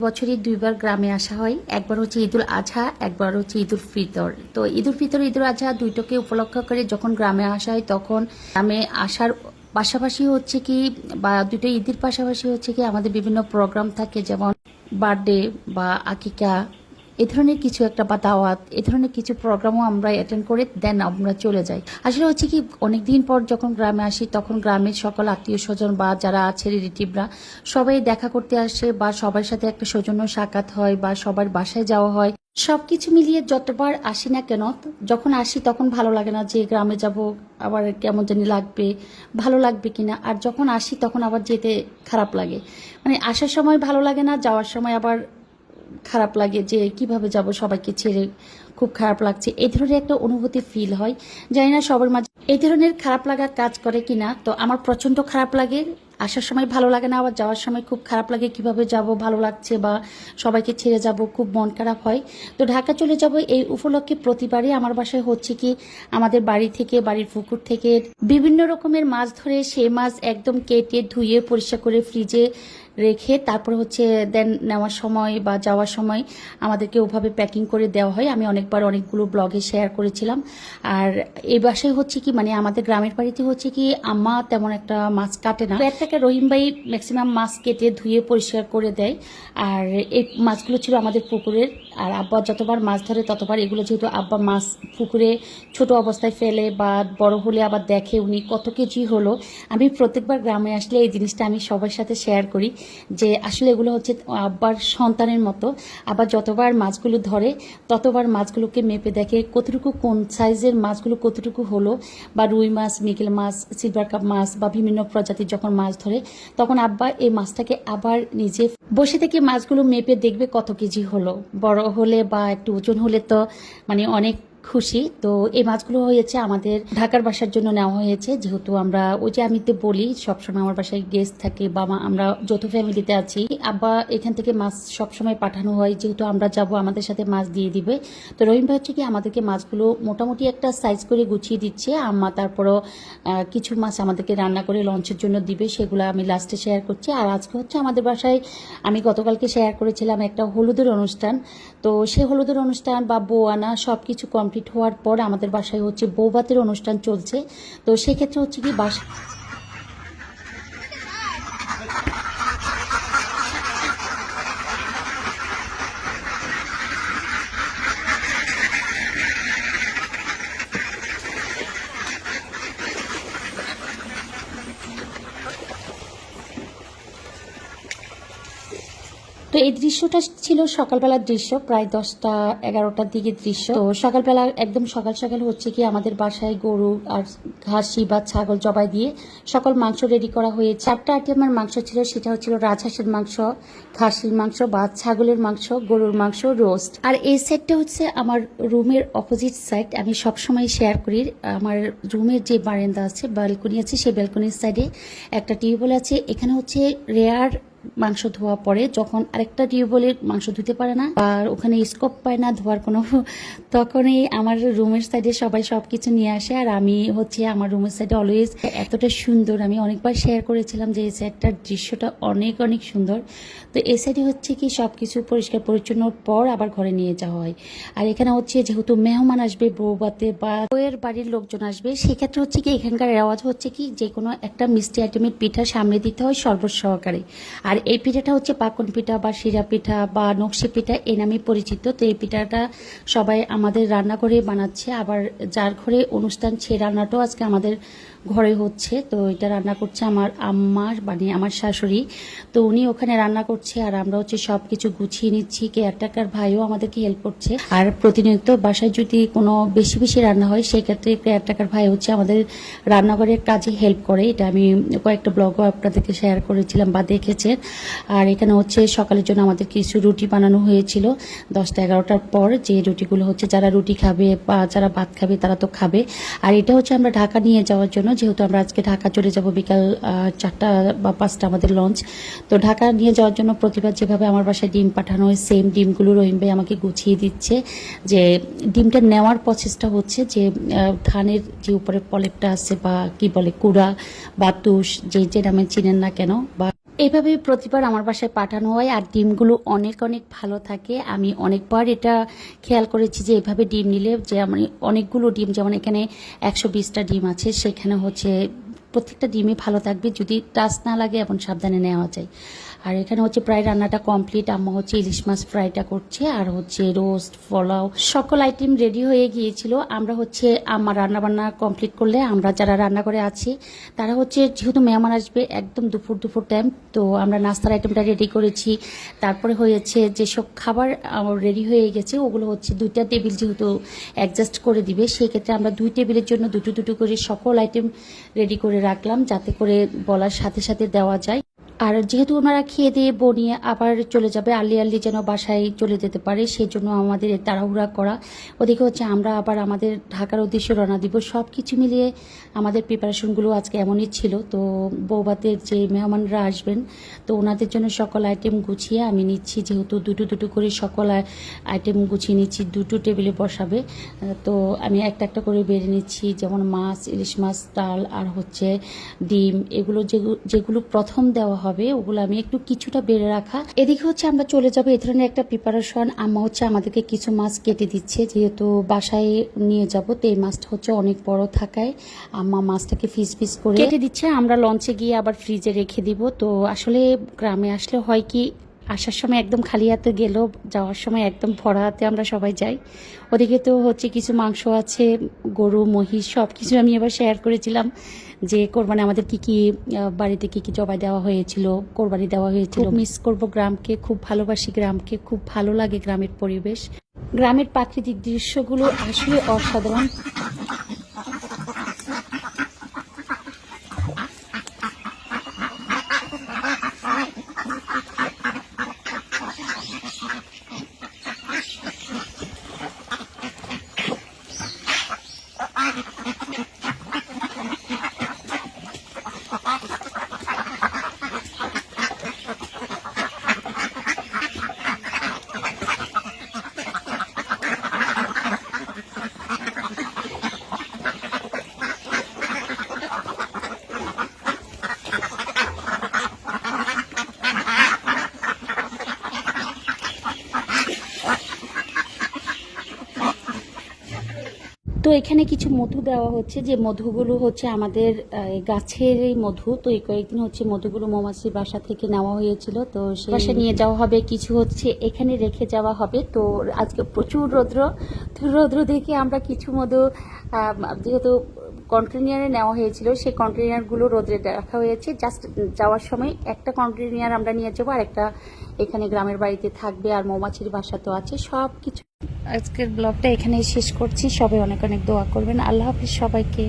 বছরই দুইবার গ্রামে আসা হয়। একবার হচ্ছে ঈদুল আজহা একবার হচ্ছে ঈদুল ফিতর। তো ঈদুল ফিতর, ঈদুল আজহা দুইটাকে উপলক্ষ করে যখন গ্রামে আসা হয়, তখন গ্রামে আসার পাশাপাশি হচ্ছে কি, বা দুটো ঈদের পাশাপাশি হচ্ছে কি, আমাদের বিভিন্ন প্রোগ্রাম থাকে, যেমন বার্থডে বা আকিকা এ ধরনের কিছু একটা বা দাওয়াত, এ ধরনের কিছু প্রোগ্রামও আমরা অ্যাটেন্ড করে দেন আমরা চলে যাই। আসলে হচ্ছে কি অনেক দিন পর যখন গ্রামে আসি, তখন গ্রামের সকল আত্মীয় স্বজন বা যারা আছে রিলেটিভরা সবাই দেখা করতে আসে বা সবার সাথে একটা সৌজন্য সাক্ষাৎ হয় বা সবার বাসায় যাওয়া হয়। সবকিছু মিলিয়ে যতবার আসি না কেন, যখন আসি তখন ভালো লাগে না যে গ্রামে যাব, আবার কেমন জানি লাগবে, ভালো লাগবে কিনা। আর যখন আসি তখন আবার যেতে খারাপ লাগে। মানে আসার সময় ভালো লাগে না, যাওয়ার সময় আবার খারাপ লাগে যে কীভাবে যাব, সবাইকে ছেড়ে খুব খারাপ লাগছে। এই ধরনের একটা অনুভূতি ফিল হয়। জানি না সবার মাঝে এই ধরনের খারাপ লাগা কাজ করে কিনা, তো আমার প্রচণ্ড খারাপ লাগে। আসার সময় ভালো লাগে না, আবার যাওয়ার সময় খুব খারাপ লাগে কীভাবে যাব, ভালো লাগছে বা সবাইকে ছেড়ে যাব, খুব মন খারাপ হয়। তো ঢাকা চলে যাব এই উপলক্ষে প্রতিবারই। আমার বাসায় হচ্ছে কি, আমাদের বাড়ি থেকে, বাড়ির পুকুর থেকে বিভিন্ন রকমের মাছ ধরে সেই মাছ একদম কেটে ধুয়ে পরিষ্কার করে ফ্রিজে রেখে তারপর হচ্ছে দেন নেওয়ার সময় বা যাওয়ার সময় আমাদেরকে ওভাবে প্যাকিং করে দেওয়া হয়। আমি অনেকবার অনেকগুলো ব্লগে শেয়ার করেছিলাম। আর এই বাসায় হচ্ছে কি মানে আমাদের গ্রামের বাড়িতে হচ্ছে কি, আম্মা তেমন একটা মাছ কাটে না। থেকে রহিম ভাই ম্যাক্সিমাম মাছ কেটে ধুয়ে পরিষ্কার করে দেয়। আর এই মাছগুলো ছিল আমাদের পুকুরের। আর আব্বা যতবার মাছ ধরে ততবার এগুলো যেহেতু আব্বা মাছ পুকুরে ছোট অবস্থায় ফেলে বা বড় হলে আবার দেখে উনি কত কেজি হলো। আমি প্রত্যেকবার গ্রামে আসলে এই জিনিসটা আমি সবার সাথে শেয়ার করি। যে আসলে এগুলো হচ্ছে আব্বার সন্তানের মতো। আবার যতবার মাছগুলো ধরে, ততবার মাছগুলোকে মেপে দেখে কতটুকু কোন সাইজের মাছগুলো কতটুকু হলো বা রুই মাছ, মিগেল মাছ, সিলভার কাপ মাছ বা বিভিন্ন প্রজাতির যখন মাছ ধরে, তখন আব্বা এই মাছটাকে আবার নিজে বসে থেকে মাছগুলো মেপে দেখবে কত কেজি হলো। বড় হলে বা একটু ওজন হলে তো মানে অনেক খুশি। তো এই মাছগুলো হয়েছে আমাদের ঢাকার বাসার জন্য নেওয়া হয়েছে। যেহেতু আমরা ওই যে আমি তো বলি, সবসময় আমার বাসায় গেস্ট থাকে বা আমরা যৌথ ফ্যামিলিতে আছি। আব্বা এখান থেকে মাছ সবসময় পাঠানো হয়। যেহেতু আমরা যাব, আমাদের সাথে মাছ দিয়ে দিবে। তো রহিম ভাই হচ্ছে কি, আমাদেরকে মাছগুলো মোটামুটি একটা সাইজ করে গুছিয়ে দিচ্ছে। আম্মা তারপরও কিছু মাছ আমাদেরকে রান্না করে লঞ্চের জন্য দিবে। সেগুলো আমি লাস্টে শেয়ার করছি। আর আজকে হচ্ছে আমাদের বাসায়, আমি গতকালকে শেয়ার করেছিলাম একটা হলুদের অনুষ্ঠান। তো সে হলুদের অনুষ্ঠান বা বউ আনা সব কিছু কমপ্লিট হওয়ার পর আমাদের বাসায় হচ্ছে বৌভাতের অনুষ্ঠান চলছে। তো সেক্ষেত্রে হচ্ছে কি বাসা তো এই দৃশ্যটা ছিল সকালবেলার দৃশ্য, প্রায় দশটা, এগারোটার দিকে দৃশ্য। তো সকালবেলা একদম সকাল সকাল হচ্ছে কি আমাদের বাসায় গরু আর ঘাসি বা ছাগল জবাই দিয়ে সকল মাংস রেডি করা হয়েছে। চারটা আইটেমের মাংস ছিল, সেটা হচ্ছিল রাজহাঁসের মাংস, খাসির মাংস বা ছাগলের মাংস, গরুর মাংস রোস্ট আর এই সাইডটা হচ্ছে আমার রুমের অপোজিট সাইড আমি সবসময় শেয়ার করি, আমার রুমের যে বারান্দা আছে ব্যালকনি আছে, সেই ব্যালকনির সাইডে একটা টিউবওয়েল আছে। এখানে হচ্ছে রেয়ার মাংস ধোয়া পরে যখন আরেকটা টিউবওয়েলের মাংস ধুতে পারে না, আর ওখানে স্কোপ পায় না ধোয়ার কোনো তখনই আমার রুমের সাইডে সবাই সবকিছু নিয়ে আসে, আর আমি হচ্ছে আমার রুমের সাইডে অলওয়েজ এতটা সুন্দর। আমি অনেকবার শেয়ার করেছিলাম যে এই সাইডটার দৃশ্যটা অনেক অনেক সুন্দর। তো এই সাইডে হচ্ছে কি সবকিছু পরিষ্কার পরিচ্ছন্ন পর আবার ঘরে নিয়ে যাওয়া হয়। আর এখানে হচ্ছে যেহেতু মেহমান আসবে বউবাতে বা বউয়ের বাড়ির লোকজন আসবে, সেক্ষেত্রে হচ্ছে কি এখানকার রেওয়াজ হচ্ছে কি যে কোনো একটা মিষ্টি আইটেমের পিঠা সামনে দিতে হয় শরবত সহকারে। আর এই পিঠাটা হচ্ছে পাকন পিঠা বা শিরা পিঠা বা নকশি পিঠা এই নামে পরিচিত। তো এই পিঠাটা সবাই আমাদের রান্না করে বানাচ্ছে আবার যার ঘরে অনুষ্ঠান সে রান্নাটাও আজকে আমাদের ঘরে হচ্ছে, তো এটা রান্না করছে আমার আম্মার মানে আমার শাশুড়ি। তো উনি ওখানে রান্না করছে আর আমরা হচ্ছে সব কিছু গুছিয়ে নিচ্ছি। কেয়ারটেকার ভাইও আমাদেরকে হেল্প করছে। আর প্রতিনিয়ত বাসায় যদি কোনো বেশি বেশি রান্না হয়, সেক্ষেত্রে কেয়ারটেকার ভাই হচ্ছে আমাদের রান্নাঘরের কাজে হেল্প করে। এটা আমি কয়েকটা ব্লগও আপনাদেরকে শেয়ার করেছিলাম বা দেখেছেন। আর এখানে হচ্ছে সকালের জন্য আমাদের কিছু রুটি বানানো হয়েছিল। দশটা এগারোটার পর যে রুটিগুলো হচ্ছে, যারা রুটি খাবে বা যারা ভাত খাবে, তারা তো খাবে। আর এটা হচ্ছে আমরা ঢাকা নিয়ে যাওয়ার জন্য যেহেতু আমরা আজকে ঢাকা চলে যাব বিকাল চারটা বা পাঁচটা আমাদের লঞ্চ তো ঢাকা নিয়ে যাওয়ার জন্য প্রতিবার যেভাবে আমার বাসায় ডিম পাঠানো হয় সেম ডিমগুলো রহিম ভাই আমাকে গুছিয়ে দিচ্ছে যে ডিমটা নেওয়ার প্রসেসটা হচ্ছে যে ধানের যে উপরে পলেপটা আছে বা কি বলে, কুড়া বা তুষ, যে যে নামে চিনেন না কেন বা এভাবে প্রতিবার আমার বাসায় পাঠানো হয় আর ডিমগুলো অনেক অনেক ভালো থাকে। আমি অনেকবার এটা খেয়াল করেছি যে এভাবে ডিম নিলে যে আমি অনেকগুলো ডিম, যেমন এখানে একশো বিশটা ডিম আছে, সেখানে হচ্ছে প্রত্যেকটা ডিমই ভালো থাকবে যদি টাচ না লাগে এবং সাবধানে নেওয়া যায়। আর এখানে হচ্ছে প্রায় রান্নাটা কমপ্লিট। আম্মা হচ্ছে ইলিশ মাছ ফ্রাইটা করছে আর হচ্ছে রোস্ট, পোলাও সকল আইটেম রেডি হয়ে গিয়েছিল। আমরা হচ্ছে আমার রান্না বান্না কমপ্লিট করলে আমরা যারা রান্না করে আছি, তারা হচ্ছে যেহেতু মেহমান আসবে একদম দুপুর দুপুর টাইম তো আমরা নাস্তার আইটেমটা রেডি করেছি। তারপরে হয়েছে যেসব খাবার রেডি হয়ে গেছে, ওগুলো হচ্ছে দুইটা টেবিল যেহেতু অ্যাডজাস্ট করে দিবে, সেই ক্ষেত্রে আমরা দুই টেবিলের জন্য দুটো দুটো করে সকল আইটেম রেডি করে রাখলাম যাতে করে বলার সাথে সাথে দেওয়া যায়। আর যেহেতু ওনারা খেয়ে দিয়ে বনিয়ে আবার চলে যাবে আর্লি আর্লি যেন বাসায় চলে যেতে পারে সেই জন্য আমাদের তাড়াহুড়া করা। ওদিকে হচ্ছে আমরা আবার আমাদের ঢাকার উদ্দেশ্যে রওনা দিব। সব কিছু মিলিয়ে আমাদের প্রিপারেশনগুলো আজকে এমনই ছিল। তো বৌবাতের যে মেহমানরা আসবেন, তো ওনাদের জন্য সকল আইটেম গুছিয়ে আমি নিচ্ছি। যেহেতু দুটো দুটো করে সকল আইটেম গুছিয়ে নিচ্ছি, দুটো টেবিলে বসাবে। তো আমি একটা একটা করে বেড়ে নিচ্ছি। যেমন মাছ, ইলিশ মাছ, ডাল আর হচ্ছে ডিম। এগুলো যেগু- যেগুলো প্রথম দেওয়া হবে, ওগুলো আমি একটু কিছুটা বেড়ে রাখা। এদিকে হচ্ছে আমরা চলে যাব, এ ধরনের একটা প্রিপারেশন আম্মা হচ্ছে আমাদেরকে কিছু মাছ কেটে দিচ্ছে, যেহেতু বাসায় নিয়ে যাব, তো এই মাছটা হচ্ছে অনেক বড় থাকায় আম্মা মাছটাকে ফিস ফিস করে কেটে দিচ্ছে। আমরা লঞ্চে গিয়ে আবার ফ্রিজে রেখে দিব। তো আসলে গ্রামে আসলে হয় কি আসার সময় একদম খালি হাতে গেলেও যাওয়ার সময় একদম ভরা হাতে আমরা সবাই যাই। ওদিকে তো হচ্ছে কিছু মাংস আছে গরু মহিষ সব কিছু আমি এবার শেয়ার করেছিলাম যে কোরবানি আমাদের কি কি বাড়িতে কি কি জবাই দেওয়া হয়েছিল কোরবানি দেওয়া হয়েছিল। মিস করব গ্রামকে খুব ভালোবাসি গ্রামকে খুব ভালো লাগে গ্রামের পরিবেশ। গ্রামের প্রাকৃতিক দৃশ্যগুলো আসলে অসাধারণ। এখানে কিছু মধু দেওয়া হচ্ছে, যে মধুগুলো হচ্ছে আমাদের গাছের এই মধু। তো এই কয়েকদিন হচ্ছে মধুগুলো মৌমাছির বাসা থেকে নেওয়া হয়েছিল। তো সে বাসা নিয়ে যাওয়া হবে, কিছু হচ্ছে এখানে রেখে যাওয়া হবে। তো আজকে প্রচুর রৌদ্র। তো রৌদ্র দেখে আমরা কিছু মধু যেহেতু কন্টেনারে নেওয়া হয়েছিল, সেই কন্টেনিয়ারগুলো রোদ্রে রাখা হয়েছে। জাস্ট যাওয়ার সময় একটা কন্টেনার আমরা নিয়ে যাব আর একটা এখানে গ্রামের বাড়িতে থাকবে আর মৌমাছির বাসা তো আছে। সব কিছু আজকের ব্লগটা এখানেই শেষ করছি। সবাই অনেক অনেক দোয়া করবেন। আল্লাহ হাফিজ সবাইকে।